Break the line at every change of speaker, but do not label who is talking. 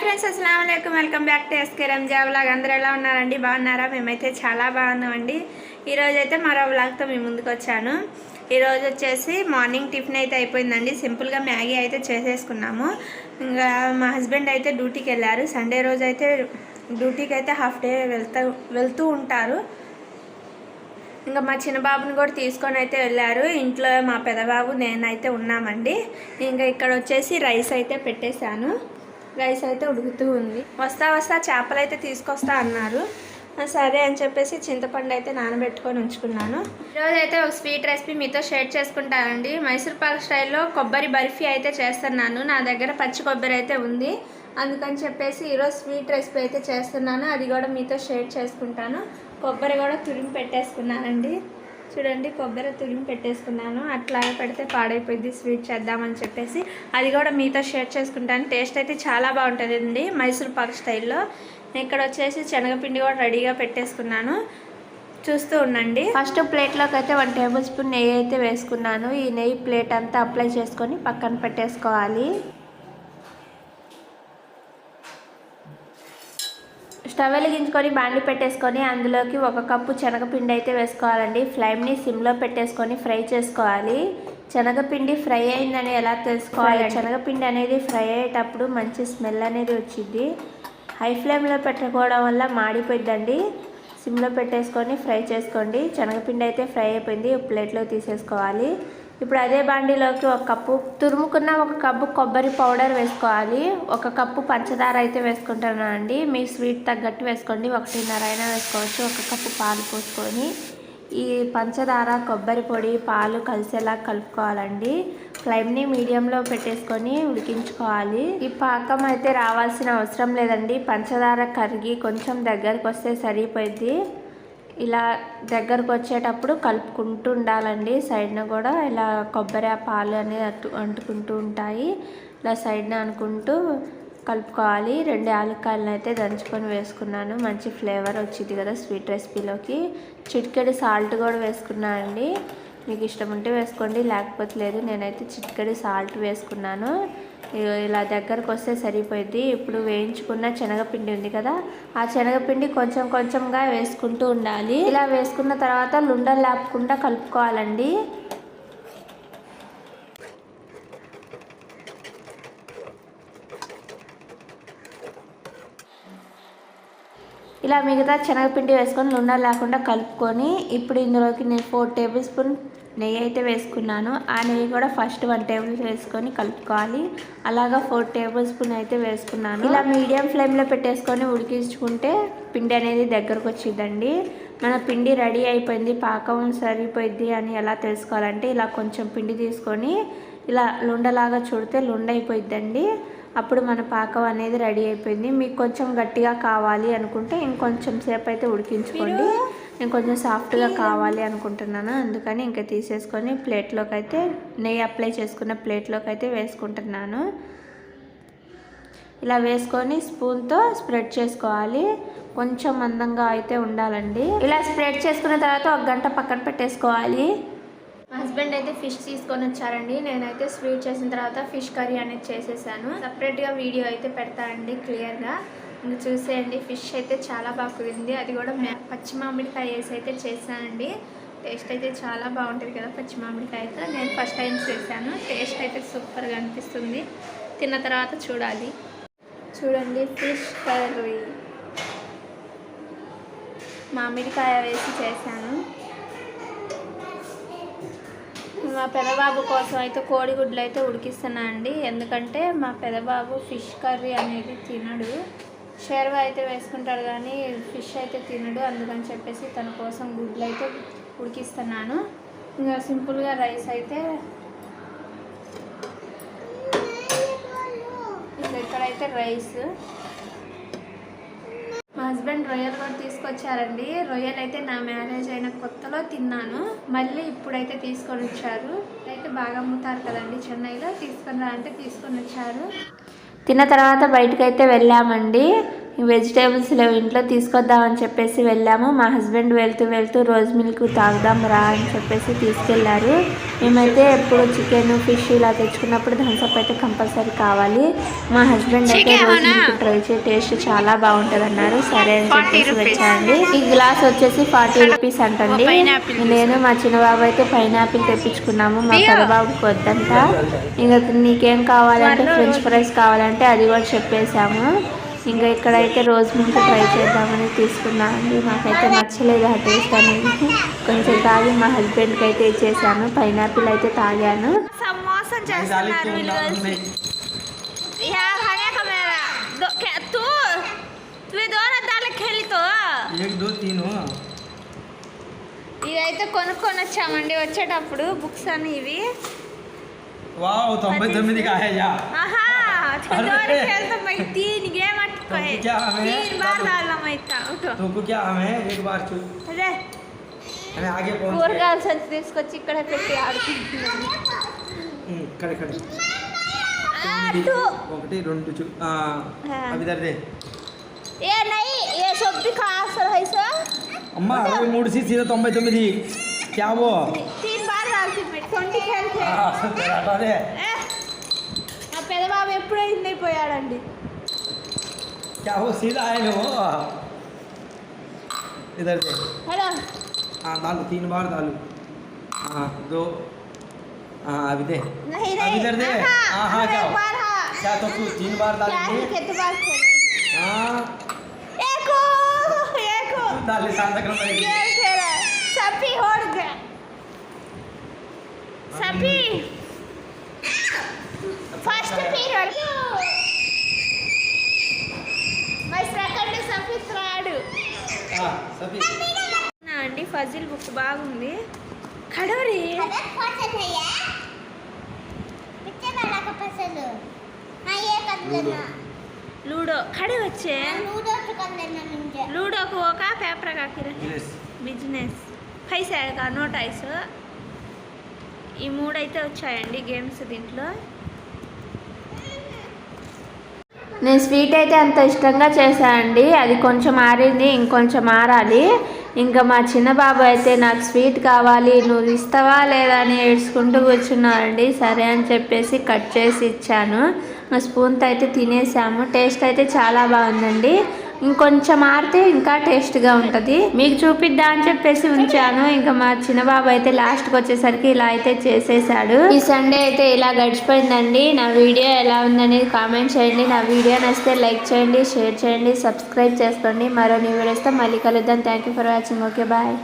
Friends అస్సలం అయికం welcome back to S K Ranja vlog అందరూ ఎలా ఉన్నారండి? బాగున్నారా? మేమైతే చాలా బాగున్నామండి. ఈరోజు అయితే మరో వ్లాగ్తో మీ ముందుకు వచ్చాను. ఈరోజు వచ్చేసి మార్నింగ్ టిఫిన్ అయితే అయిపోయిందండి. సింపుల్గా మ్యాగీ అయితే చేసేసుకున్నాము. ఇంకా మా హస్బెండ్ అయితే డ్యూటీకి వెళ్ళారు. సండే రోజు అయితే డ్యూటీకి అయితే హాఫ్ డే వెళ్తూ వెళ్తూ ఉంటారు. ఇంకా మా చిన్న బాబుని కూడా తీసుకొని అయితే వెళ్ళారు. ఇంట్లో మా పెదబాబు నేనైతే ఉన్నామండి. ఇంకా ఇక్కడ వచ్చేసి రైస్ అయితే పెట్టేశాను. రైస్ అయితే ఉడుకుతూ ఉంది. వస్తా వస్తా చేపలు అయితే తీసుకొస్తా అన్నారు. సరే అని చెప్పేసి చింతపండు అయితే నానబెట్టుకొని ఉంచుకున్నాను. ఈరోజు అయితే ఒక స్వీట్ రెసిపీ మీతో షేర్ చేసుకుంటానండి. మైసూర్ పాక్ స్టైల్లో కొబ్బరి బర్ఫీ అయితే చేస్తున్నాను. నా దగ్గర పచ్చి కొబ్బరి అయితే ఉంది. అందుకని చెప్పేసి ఈరోజు స్వీట్ రెసిపీ అయితే చేస్తున్నాను. అది కూడా మీతో షేర్ చేసుకుంటాను. కొబ్బరి కూడా తురిమి పెట్టేసుకున్నానండి. చూడండి కొబ్బరి తురిమి పెట్టేసుకున్నాను. అట్లా పెడితే పాడైపోయింది. స్వీట్ చేద్దామని చెప్పేసి అది కూడా మీతో షేర్ చేసుకుంటాను. టేస్ట్ అయితే చాలా బాగుంటుందండి మైసూర్ పాక్ స్టైల్లో. ఇక్కడ వచ్చేసి శనగపిండి కూడా రెడీగా పెట్టేసుకున్నాను. చూస్తూ ఉండండి. ఫస్ట్ ప్లేట్లోకి అయితే వన్ టేబుల్ స్పూన్ నెయ్యి అయితే వేసుకున్నాను. ఈ నెయ్యి ప్లేట్ అంతా అప్లై చేసుకొని పక్కన పెట్టేసుకోవాలి. స్టవ్ వెలిగించుకొని బాండి పెట్టేసుకొని అందులోకి ఒక కప్పు శనగపిండి అయితే వేసుకోవాలండి. ఫ్లేమ్ని సిమ్లో పెట్టేసుకొని ఫ్రై చేసుకోవాలి. శనగపిండి ఫ్రై అయిందని ఎలా తెలుసుకోవాలి? శనగపిండి అనేది ఫ్రై అయ్యేటప్పుడు మంచి స్మెల్ అనేది వచ్చింది హై ఫ్లేమ్లో పెట్టుకోవడం వల్ల మాడిపోయిద్దండి. సిమ్లో పెట్టేసుకొని ఫ్రై చేసుకోండి. శనగపిండి అయితే ఫ్రై అయిపోయింది. ప్లేట్లో తీసేసుకోవాలి. ఇప్పుడు అదే బాండీలోకి ఒక కప్పు తురుముకున్న ఒక కప్పు కొబ్బరి పౌడర్ వేసుకోవాలి. ఒక కప్పు పంచదార అయితే వేసుకుంటున్నానండి మీ స్వీట్ తగ్గట్టు వేసుకోండి. ఒకటిన్నర అయినా వేసుకోవచ్చు. ఒక కప్పు పాలు పోసుకొని ఈ పంచదార కొబ్బరి పొడి పాలు కలిసేలా కలుపుకోవాలండి. ఫ్లేమ్ని మీడియంలో పెట్టేసుకొని ఉడికించుకోవాలి. ఈ పాకం అయితే రావాల్సిన అవసరం లేదండి. పంచదార కరిగి కొంచెం దగ్గరకు వస్తే సరిపోయింది ఇలా దగ్గరకు వచ్చేటప్పుడు కలుపుకుంటూ ఉండాలండి. సైడ్న కూడా ఇలా కొబ్బరి ఆ పాలు అనేది అట్టు అంటుకుంటూ ఉంటాయి. ఇలా సైడ్న అనుకుంటూ కలుపుకోవాలి. రెండు యాలక్కాయలను అయితే దంచుకొని వేసుకున్నాను. మంచి ఫ్లేవర్ వచ్చింది కదా స్వీట్ రెసిపీలోకి. చిటికెడు సాల్ట్ కూడా వేసుకున్నాను అండి. మీకు ఇష్టం ఉంటే వేసుకోండి లేకపోతే లేదు. నేనైతే చిట్కడి సాల్ట్ వేసుకున్నాను. ఇలా దగ్గరకు వస్తే సరిపోయింది ఇప్పుడు వేయించుకున్న శనగపిండి ఉంది కదా ఆ శనగపిండి కొంచెం కొంచెంగా వేసుకుంటూ ఉండాలి. ఇలా వేసుకున్న తర్వాత లుండలు లేపకుండా కలుపుకోవాలండి. ఇలా మిగతా శనగపిండి వేసుకొని లుండలు లేకుండా కలుపుకొని ఇప్పుడు ఇందులోకి నేను ఫోర్ టేబుల్ స్పూన్ నెయ్యి అయితే వేసుకున్నాను. ఆ నెయ్యి కూడా ఫస్ట్ వన్ టేబుల్ వేసుకొని కలుపుకోవాలి. అలాగా ఫోర్ టేబుల్ స్పూన్ అయితే వేసుకున్నాను. ఇలా మీడియం ఫ్లేమ్లో పెట్టేసుకొని ఉడికించుకుంటే పిండి అనేది దగ్గరకు వచ్చిందండి. మన పిండి రెడీ అయిపోయింది పాకం సరిపోయింది అని ఎలా తెలుసుకోవాలంటే ఇలా కొంచెం పిండి తీసుకొని ఇలా లుండలాగా చూడితే లుండ అయిపోయిద్దండి. అప్పుడు మన పాకం అనేది రెడీ అయిపోయింది. మీకు కొంచెం గట్టిగా కావాలి అనుకుంటే ఇంకొంచెం సేపు అయితే ఉడికించుకోండి నేను కొంచెం సాఫ్ట్గా కావాలి అనుకుంటున్నాను. అందుకని ఇంకా తీసేసుకొని ప్లేట్లోకి అయితే నెయ్యి అప్లై చేసుకున్న ప్లేట్లోకి అయితే వేసుకుంటున్నాను. ఇలా వేసుకొని స్పూన్తో స్ప్రెడ్ చేసుకోవాలి. కొంచెం మందంగా అయితే ఉండాలండి. ఇలా స్ప్రెడ్ చేసుకున్న తర్వాత ఒక గంట పక్కన పెట్టేసుకోవాలి. హస్బెండ్ అయితే ఫిష్ తీసుకొని వచ్చారండి. నేనైతే స్వీట్ చేసిన తర్వాత ఫిష్ కర్రీ అనేది చేసేసాను. సపరేట్గా వీడియో అయితే పెడతానండి క్లియర్గా ఇంకా చూసేయండి ఫిష్ అయితే చాలా బాగా కుదిరింది. అది కూడా మే- పచ్చి మామిడికాయ వేసి అయితే చేశానండి టేస్ట్ అయితే చాలా బాగుంటుంది కదా పచ్చి మామిడికాయతో నేను ఫస్ట్ టైం చేశాను. టేస్ట్ అయితే సూపర్గా అనిపిస్తుంది. తిన్న తర్వాత చూడాలి. చూడండి ఫిష్ కర్రీ. మామిడికాయ వేసి చేశాను. మా పెదబాబు కోసం అయితే కోడిగుడ్లు అయితే ఉడికిస్తున్నా అండి. ఎందుకంటే మా పెదబాబు ఫిష్ కర్రీ అనేది తినడు. షేర్వ అయితే వేసుకుంటాడు కానీ ఫిష్ అయితే తినడు. అందుకని చెప్పేసి తన కోసం గుడ్లు అయితే ఉడికిస్తున్నాను. ఇంకా సింపుల్గా రైస్ అయితే ఇంకా ఇక్కడైతే రైస్ మా హస్బెండ్ రొయ్యలు కూడా తీసుకొచ్చారండి. రొయ్యలు అయితే నా మ్యారేజ్ అయిన కొత్తలో తిన్నాను. మళ్ళీ ఇప్పుడైతే తీసుకొని వచ్చారు. అయితే బాగా అమ్ముతారు కదండి చెన్నైలో. తీసుకొని రా అంటే తీసుకొని వచ్చారు. తిన్న తర్వాత బయటకైతే అయితే వెళ్ళామండి. వెజిటేబుల్స్ లేవు ఇంట్లో తీసుకొద్దామని చెప్పేసి వెళ్ళాము. మా హస్బెండ్ వెళ్తూ వెళ్తూ రోజ్ మిల్క్ తాగుదాం రా అని చెప్పేసి తీసుకెళ్ళారు. మేమైతే ఎప్పుడు చికెన్ ఫిష్ ఇలా తెచ్చుకున్నప్పుడు థమ్స్అప్ అయితే కంపల్సరీ కావాలి. మా హస్బెండ్ అయితే రోజ్ మిల్క్ ట్రై చేసి టేస్ట్ చాలా బాగుంటది అన్నారు సరే అని చెప్పేసి వచ్చాయండి ఈ గ్లాస్ వచ్చేసి ఫార్టీ రూపీస్ అంటండి. నేను మా చిన్న బాబు అయితే పైనాపిల్ తెప్పించుకున్నాము. మా పెద్ద బాబుకి వద్దంట. ఇంకా నీకేం కావాలంటే ఫ్రెంచ్ ఫ్రైస్ కావాలంటే అది కూడా చెప్పేశాము. ఇంకా ఇక్కడైతే రోజు ముందు ట్రై చేద్దామని తీసుకున్నాను అండి మాకైతే నచ్చలేదు ఆ టేస్ట్ అనేది కొంచెం తాగి మా హస్బెండ్కి అయితే ఇచ్చేసాను పైనాపిల్ అయితే తాగాను సమోసం చేస్తున్నారు ఇదైతే కొనుక్కొని వచ్చామండి వచ్చేటప్పుడు బుక్స్ అని ఇవి
వావ్ తొంభై తొమ్మిది కాయా దీనికి या
ఆహా
अरे।
छोटे खेलते भाई तीन गेम अटको है
तो क्या हमें-
तीन बार डालना मैता उठो
तुमको क्या हमें एक बार चू
అదే
हमें आगे पहुंच गए।
కూరగాయలు సంచి తీసుకొచ్చి ఇక్కడ పెట్టి ఆడుకుంటున్నాను
हम्म, खड़े खड़े
ఆ,
తొమ్మిది,
తూ.
ఒకటి రెండు చూ ఆ,
हाँ।
అవి దర్దే
ఏ నై ఏ సొప్పి కాసలు హైసో
అమ్మ అరవై మూడు సి సీదా తొంభై తొమ్మిది क्या वो
తీన్ బార్ डालती मैं ట్వంటీ खेलते
ఆ, तेरा हटा दे
ఏ, మా పెదబాబు ఎప్పుడో ఇన్ అయిపోయాడండి
क्या वो सीधा है? वो इधर दे
హలో
हाँ डालो तीन बार डालो। हाँ दो। हाँ अभी दे
नहीं नहीं।
इधर दे।
हाँ,
हाँ, हाँ,
अब
जाओ।
एक बार हाँ।
क्या तो तू तीन बार
क्या
डालेंगे?
ही कितने बार खेले
हाँ?
एको एको
डाले शांत कर पड़ेगी
गेम खेला सभी होड़ गया सभी। फ़र्स्ट पीरियड అండి ఫజిల్ బుక్ బాగుంది. కడవరి లూడో. కడి వచ్చే. లూడోకు ఒక పేపర్
కాకి
బిజినెస్. పైసా నోట్ ఐస్ ఈ మూడైతే వచ్చాయండి గేమ్స్ దీంట్లో. నేను స్వీట్ అయితే అంత ఇష్టంగా చేశానండి. అది కొంచెం ఆరింది ఇంకొంచెం ఆరాలి ఇంకా మా చిన్న బాబు అయితే నాకు స్వీట్ కావాలి నువ్వు ఇస్తావా లేదా అని ఏడ్చుకుంటూ కూర్చున్నారండి. సరే అని చెప్పేసి కట్ చేసి ఇచ్చాను. స్పూన్తో అయితే తినేసాము. టేస్ట్ అయితే చాలా బాగుందండి. ఇంకొంచెం ఆరితే ఇంకా టేస్ట్గా ఉంటుంది. మీకు చూపిద్దా అని చెప్పేసి ఉంచాను. ఇంకా మా చిన్న బాబు అయితే లాస్ట్కి వచ్చేసరికి ఇలా అయితే చేసేసాడు. ఈ సండే అయితే ఇలా గడిచిపోయిందండి. నా వీడియో ఎలా ఉందనేది కామెంట్ చేయండి. నా వీడియో నచ్చితే లైక్ చేయండి షేర్ చేయండి సబ్స్క్రైబ్ చేసుకోండి. మరో నీ వీడియోస్తో మళ్ళీ కలుద్దాం. Thank you for watching. Okay bye.